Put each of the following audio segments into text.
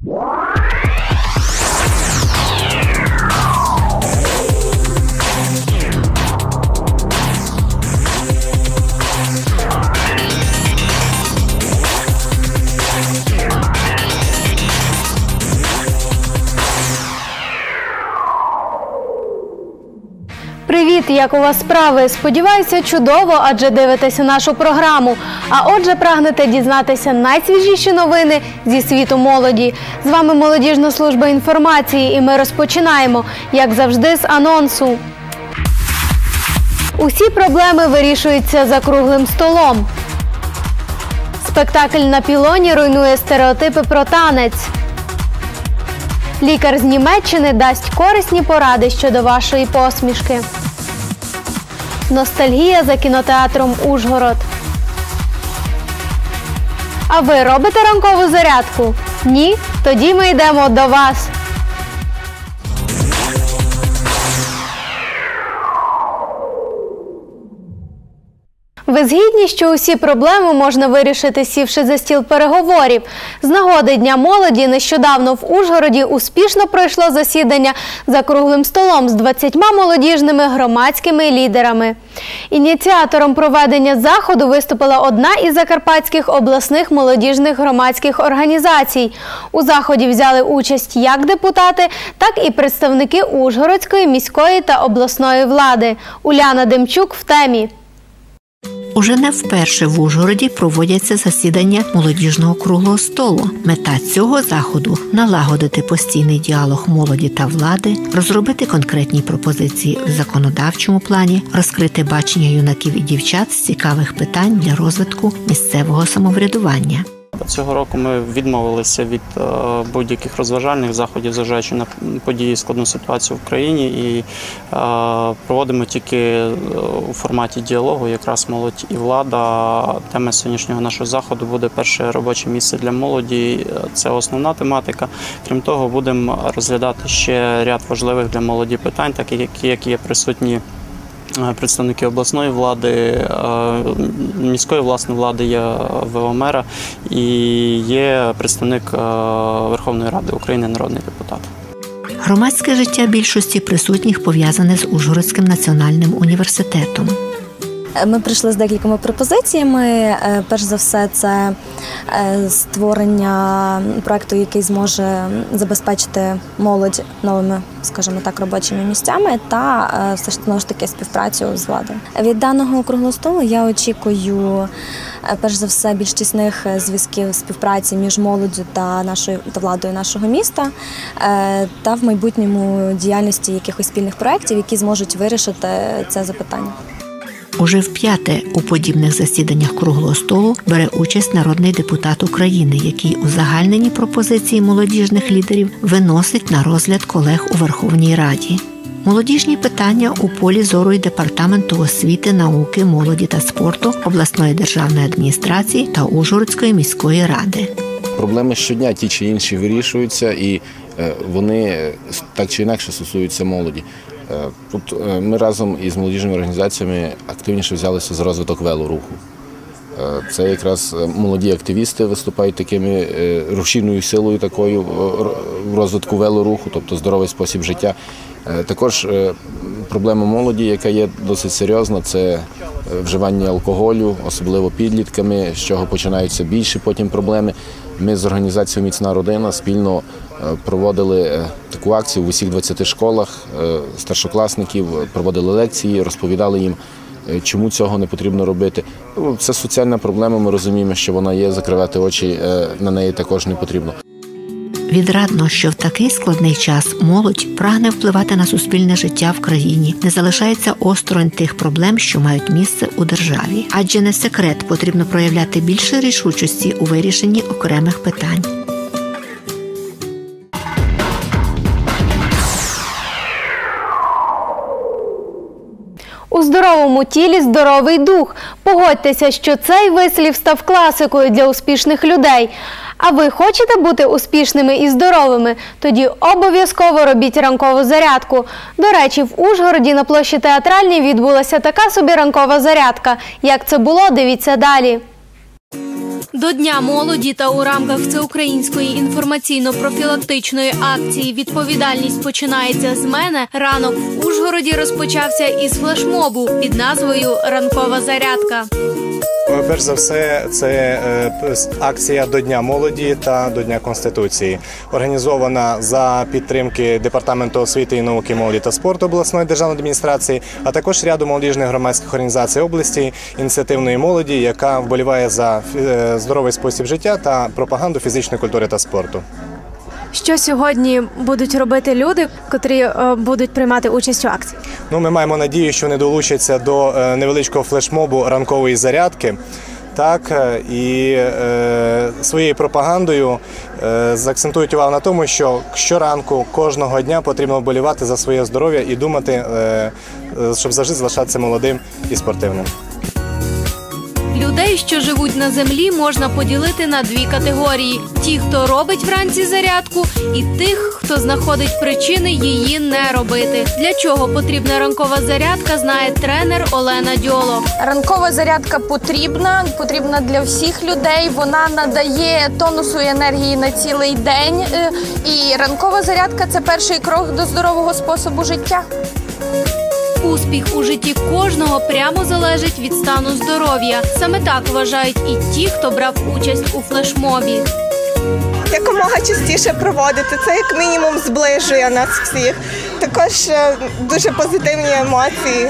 What? Привіт, як у вас справи? Сподіваюся, чудово, адже дивитеся нашу програму. А отже, прагнете дізнатися найсвіжіші новини зі світу молоді. З вами молодіжна служба інформації, і ми розпочинаємо, як завжди, з анонсу. Усі проблеми вирішуються за круглим столом. Спектакль на пілоні руйнує стереотипи про танець. Лікар з Німеччини дасть корисні поради щодо вашої посмішки. Ностальгія за кінотеатром Ужгород. А ви робите ранкову зарядку? Ні? Тоді ми йдемо до вас. Ви згідні, що усі проблеми можна вирішити, сівши за стіл переговорів. З нагоди Дня молоді нещодавно в Ужгороді успішно пройшло засідання за круглим столом з 20 молодіжними громадськими лідерами. Ініціатором проведення заходу виступила одна із закарпатських обласних молодіжних громадських організацій. У заході взяли участь як депутати, так і представники Ужгородської міської та обласної влади. Уляна Демчук в темі. Уже не вперше в Ужгороді проводяться засідання молодіжного круглого столу. Мета цього заходу налагодити постійний діалог молоді та влади, розробити конкретні пропозиції в законодавчому плані, розкрити бачення юнаків і дівчат з цікавих питань для розвитку місцевого самоврядування. Цього року ми відмовилися від е, будь-яких розважальних заходів, зважаючи на події складну ситуацію в країні, і е, проводимо тільки е, у форматі діалогу, якраз молодь і влада. Тема сьогоднішнього нашого заходу буде перше робоче місце для молоді. Це основна тематика. Крім того, будемо розглядати ще ряд важливих для молоді питань, так які є присутні. Представники обласної влади, міської власної влади є ВО-мера і є представник Верховної Ради України, народний депутат. Громадське життя більшості присутніх пов'язане з Ужгородським національним університетом. Ми прийшли з декількома пропозиціями. Перш за все, це створення проекту, який зможе забезпечити молодь новими, скажімо так, робочими місцями, та все ж ж таки співпрацю з владою. Від даного круглого столу я очікую. Перш за все, більш тісних зв'язків співпраці між молоддю та нашою та владою нашого міста, та в майбутньому діяльності якихось спільних проєктів, які зможуть вирішити це запитання. Уже вп'яте у подібних засіданнях круглого столу бере участь народний депутат України, який узагальнені пропозиції молодіжних лідерів виносить на розгляд колег у Верховній Раді. Молодіжні питання у полі зору й департаменту освіти, науки, молоді та спорту обласної державної адміністрації та Ужгородської міської ради. Проблеми щодня ті чи інші вирішуються, і вони так чи інакше стосуються молоді. Тут ми разом із молодіжними організаціями активніше взялися за розвиток велоруху. Це якраз молоді активісти виступають такими рушійною силою такою в розвитку велоруху, тобто здоровий спосіб життя. Також проблема молоді, яка є досить серйозна, це вживання алкоголю, особливо підлітками, з чого починаються більші потім проблеми. Ми з організацією Міцна родина спільно проводили таку акцію в усіх 20 школах старшокласників, проводили лекції, розповідали їм, чому цього не потрібно робити. Це соціальна проблема. Ми розуміємо, що вона є. Закривати очі на неї також не потрібно. Відрадно, що в такий складний час молодь прагне впливати на суспільне життя в країні, не залишається осторонь тих проблем, що мають місце у державі, адже не секрет потрібно проявляти більше рішучості у вирішенні окремих питань. У здоровому тілі здоровий дух. Погодьтеся, що цей вислів став класикою для успішних людей. А ви хочете бути успішними і здоровими? Тоді обов'язково робіть ранкову зарядку. До речі, в Ужгороді на площі театральній відбулася така собі ранкова зарядка. Як це було, дивіться далі. До Дня молоді та у рамках всеукраїнської інформаційно-профілактичної акції Відповідальність починається з мене. Ранок в Ужгороді розпочався із флешмобу під назвою Ранкова зарядка. Перш за все, це е, акція до Дня молоді та до Дня Конституції, організована за підтримки Департаменту освіти і науки, молоді та спорту обласної державної адміністрації, а також ряду молодіжних громадських організацій області, ініціативної молоді, яка вболіває за е, здоровий спосіб життя та пропаганду фізичної культури та спорту. Що сьогодні будуть робити люди, котрі е, будуть приймати участь у акції? Ну, ми маємо надію, що вони долучаться до е, невеличкого флешмобу ранкової зарядки. Так, е, і е, своєю пропагандою е, заакцентують увагу на тому, що щоранку кожного дня потрібно вболівати за своє здоров'я і думати, е, щоб завжди залишатися молодим і спортивним. Людей, що живуть на землі, можна поділити на дві категорії: ті, хто робить вранці зарядку, і тих, хто знаходить причини її не робити. Для чого потрібна ранкова зарядка, знає тренер Олена Дьоло. Ранкова зарядка потрібна, потрібна для всіх людей. Вона надає тонусу і енергії на цілий день. Е, І ранкова зарядка це перший крок до здорового способу життя. Успіх у житті кожного прямо залежить від стану здоров'я. Саме так вважають і ті, хто брав участь у флешмобі. якомога частіше проводити. Це як мінімум зближує нас всіх. Також е, дуже позитивні емоції.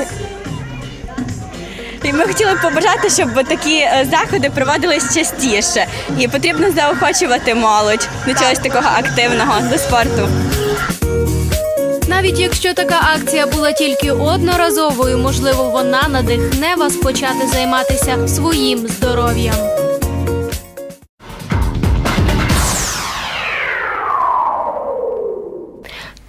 І ми хотіли б побажати, щоб такі е, заходи проводились частіше. І потрібно заохочувати молодь до чогось такого активного, до спорту. Навіть якщо така акція була тільки одноразовою, можливо, вона надихне вас почати займатися своїм здоров'ям.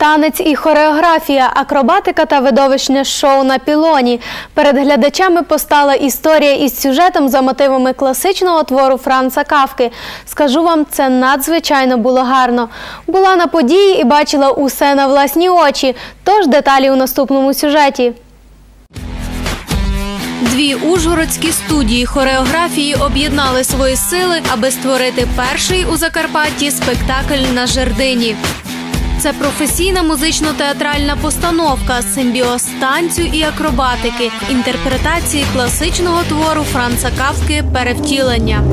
Танець і хореографія, акробатика та видовищне шоу на пілоні. Перед глядачами постала історія із сюжетом за мотивами класичного твору Франца Кавки. Скажу вам, це надзвичайно було гарно. Була на події і бачила усе на власні очі. Тож деталі у наступному сюжеті. Дві ужгородські студії хореографії об'єднали свої сили, аби створити перший у Закарпатті спектакль на жердині. Це професійна музично-театральна постановка, симбіоз танцю і акробатики, інтерпретації класичного твору Франца Кавки Перевтілення.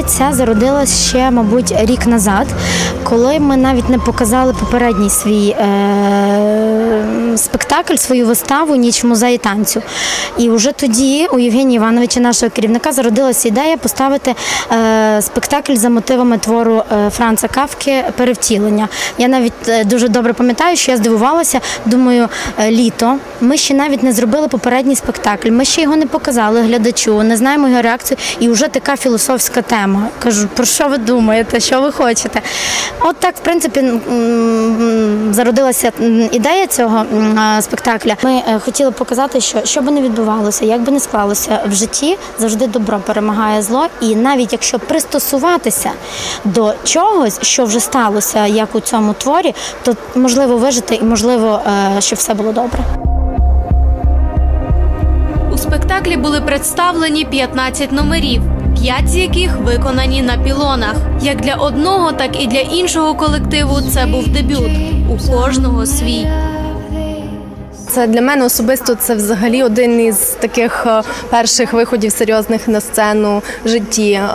Ідея ця зародилась ще, мабуть, рік назад, коли ми навіть не показали попередній свій е- спектакль, свою виставу Ніч в музеї танцю. І вже тоді у Євгенія Івановича, нашого керівника, зародилася ідея поставити е- спектакль за мотивами твору е, Франца Кавки Перевтілення. Я навіть е, дуже добре пам'ятаю, що я здивувалася. Думаю, літо. Ми ще навіть не зробили попередній спектакль. Ми ще його не показали глядачу, не знаємо його реакцію. І вже така філософська тема. Кажу, про що ви думаєте, що ви хочете? От так, в принципі, зародилася ідея цього спектакля. Ми е, хотіли показати, що що би не відбувалося, як би не склалося в житті, завжди добро перемагає зло. І навіть якщо пристосуватися до чогось, що вже сталося, як у цьому творі, то можливо вижити і можливо, е, щоб все було добре. У спектаклі були представлені 15 номерів, 5 з яких виконані на пілонах. Як для одного, так і для іншого колективу це був дебют. У кожного свій. Це для мене особисто це взагалі один із таких е, перших виходів серйозних на сцену в житті. Е,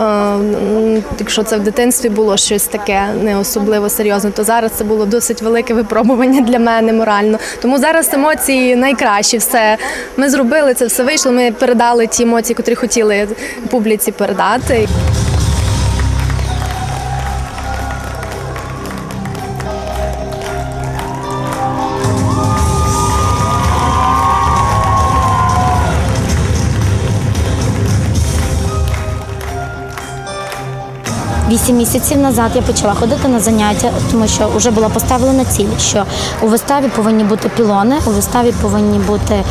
Якщо це в дитинстві було щось таке не особливо серйозне, то зараз це було досить велике випробування для мене морально. Тому зараз емоції найкращі. Все ми зробили це, все вийшло. Ми передали ті емоції, котрі хотіли публіці передати. Вісім місяців назад я почала ходити на заняття, тому що вже була поставлена ціль, що у виставі повинні бути пілони, у виставі повинні бути е,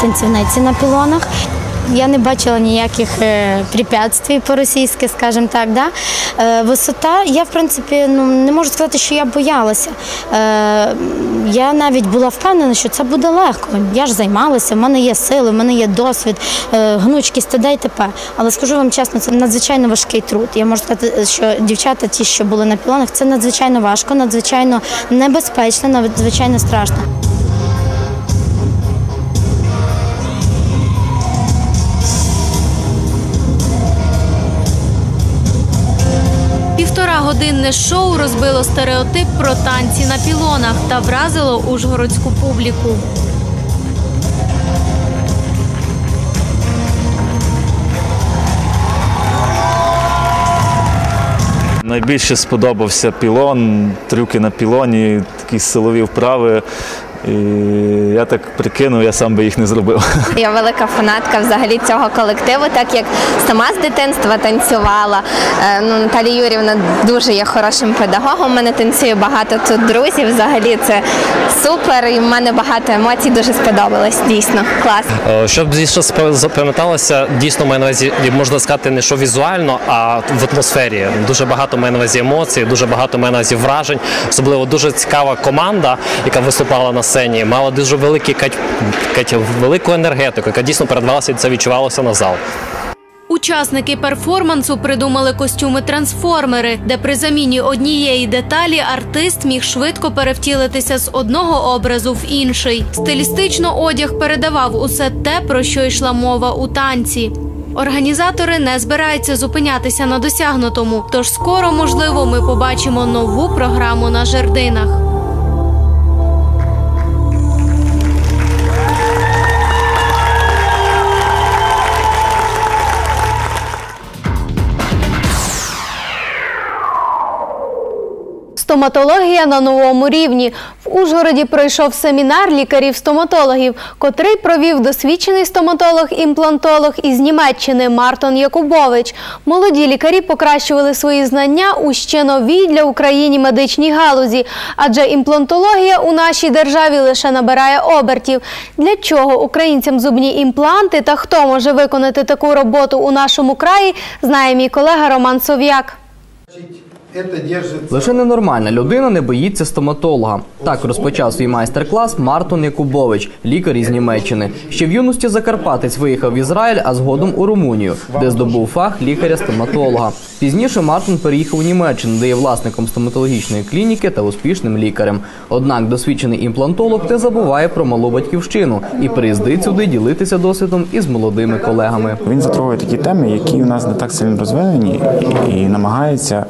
танцівниці на пілонах. Я не бачила ніяких е, препятствий по-російськи, скажімо так. Да? Е, висота, я в принципі ну, не можу сказати, що я боялася. Е, я навіть була впевнена, що це буде легко. Я ж займалася, в мене є сили, в мене є досвід, гнучкість т.д. і т.п. Але скажу вам чесно, це надзвичайно важкий труд. Я можу сказати, що дівчата, ті, що були на пілонах, це надзвичайно важко, надзвичайно небезпечно, надзвичайно страшно. Півторагодинне шоу розбило стереотип про танці на пілонах та вразило ужгородську публіку. Найбільше сподобався пілон, трюки на пілоні, такі силові вправи. І я так прикинув, я сам би їх не зробив. Я велика фанатка взагалі цього колективу, так як сама з дитинства танцювала. Е, Ну, Наталія Юрівна дуже є хорошим педагогом. У мене танцює багато тут друзів. Взагалі це супер. І в мене багато емоцій дуже сподобалось. Дійсно, клас. Е, Щоб дійсно запам'яталося, дійсно маю на увазі, можна сказати, не що візуально, а в атмосфері. Дуже багато маю на увазі емоцій, дуже багато маю на увазі вражень. Особливо дуже цікава команда, яка виступала на сцені, мала дуже великий велику енергетику, яка дійсно передавалася і це відчувалося на зал. Учасники перформансу придумали костюми-трансформери, де при заміні однієї деталі артист міг швидко перевтілитися з одного образу в інший. Стилістично одяг передавав усе те, про що йшла мова у танці. Організатори не збираються зупинятися на досягнутому, тож скоро, можливо, ми побачимо нову програму на жердинах. Стоматологія на новому рівні. В Ужгороді пройшов семінар лікарів-стоматологів, котрий провів досвідчений стоматолог-імплантолог із Німеччини Мартон Якубович. Молоді лікарі покращували свої знання у ще новій для України медичній галузі, адже імплантологія у нашій державі лише набирає обертів. Для чого українцям зубні імпланти та хто може виконати таку роботу у нашому краї, знає мій колега Роман Сов'як. Лише ненормальна людина не боїться стоматолога. Так розпочав свій майстер-клас Мартон Якубович, лікар із Німеччини. Ще в юності Закарпатець виїхав в Ізраїль, а згодом у Румунію, де здобув фах лікаря-стоматолога. Пізніше Мартон переїхав у Німеччину, де є власником стоматологічної клініки та успішним лікарем. Однак досвідчений імплантолог не забуває про малу батьківщину і приїздить сюди ділитися досвідом із молодими колегами. Він затрагує такі теми, які у нас не так сильно розвинені, і намагається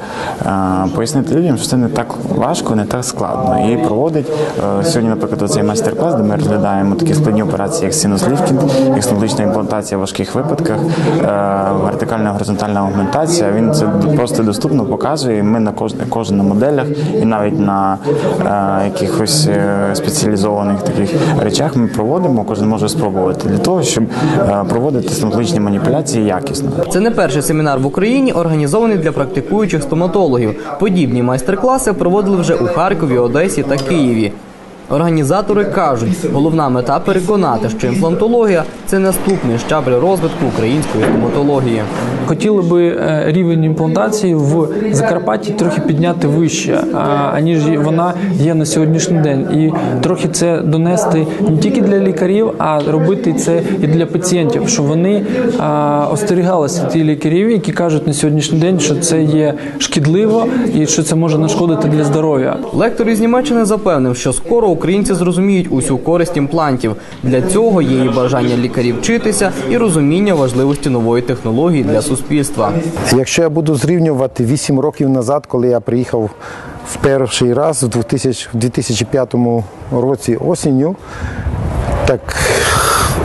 е, пояснити людям, що це не так важко, не так складно. І проводить е, сьогодні, наприклад, цей майстер-клас, де ми розглядаємо такі складні операції, як синус-ліфтінг, як стоматологічна імплантація в важких випадках, е, вертикальна горизонтальна аугментація. Він це просто доступно показує. Ми на кожен, на моделях і навіть на е, якихось спеціалізованих таких речах ми проводимо. Кожен може спробувати для того, щоб проводити стоматологічні маніпуляції якісно. Це не перший семінар в Україні, організований для практикуючих стоматологів. Подібні майстер-класи проводили вже у Харкові, Одесі та Києві. Організатори кажуть, головна мета переконати, що імплантологія це наступний щабель розвитку української стоматології. Хотіли би е, рівень імплантації в Закарпатті трохи підняти вище, аніж вона є на сьогоднішній день. І трохи це донести не тільки для лікарів, а робити це і для пацієнтів, щоб вони остерігалися ті лікарів, які кажуть на сьогоднішній день, що це є шкідливо і що це може нашкодити для здоров'я. Лектор із Німеччини запевнив, що скоро українці зрозуміють усю користь імплантів. Для цього є і бажання лікарів вчитися, і розуміння важливості нової технології для суспільства. Якщо я буду зрівнювати 8 років назад, коли я приїхав в перший раз в 2000 в 2005 році осінню, так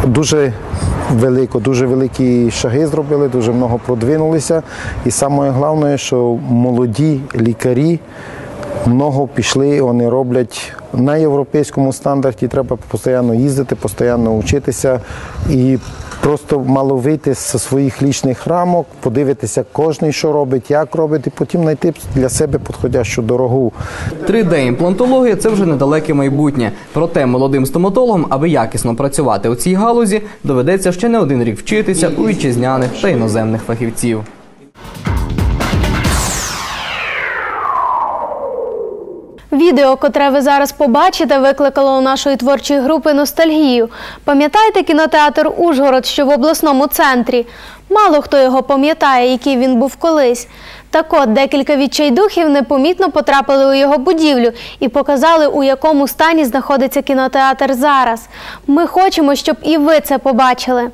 дуже велико, дуже великі шаги зробили, дуже много продвинулися. І саме головне, що молоді лікарі много пішли, вони роблять на європейському стандарті. Треба постійно їздити, постійно вчитися і просто мало вийти зі своїх лічних рамок, подивитися кожен, що робить, як робить, і потім знайти для себе підходящу дорогу. 3D-імплантологія – це вже недалеке майбутнє. Проте молодим стоматологам, аби якісно працювати у цій галузі, доведеться ще не один рік вчитися у вітчизняних та іноземних фахівців. Відео, котре ви зараз побачите, викликало у нашої творчої групи ностальгію. Пам'ятаєте кінотеатр Ужгород, що в обласному центрі? Мало хто його пам'ятає, який він був колись. Так от, декілька відчайдухів непомітно потрапили у його будівлю і показали, у якому стані знаходиться кінотеатр зараз. Ми хочемо, щоб і ви це побачили.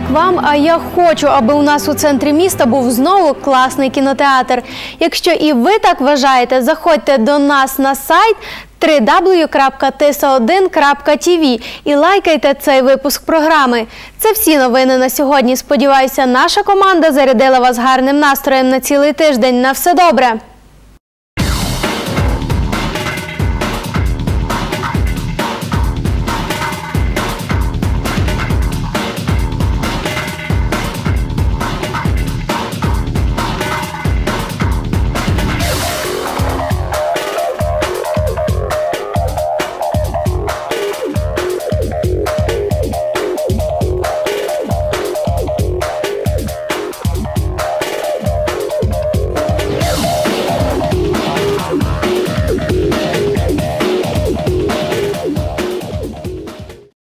як вам, а я хочу, аби у нас у центрі міста був знову класний кінотеатр. Якщо і ви так вважаєте, заходьте до нас на сайт www.tisa1.tv і лайкайте цей випуск програми. Це всі новини на сьогодні. Сподіваюся, наша команда зарядила вас гарним настроєм на цілий тиждень. На все добре.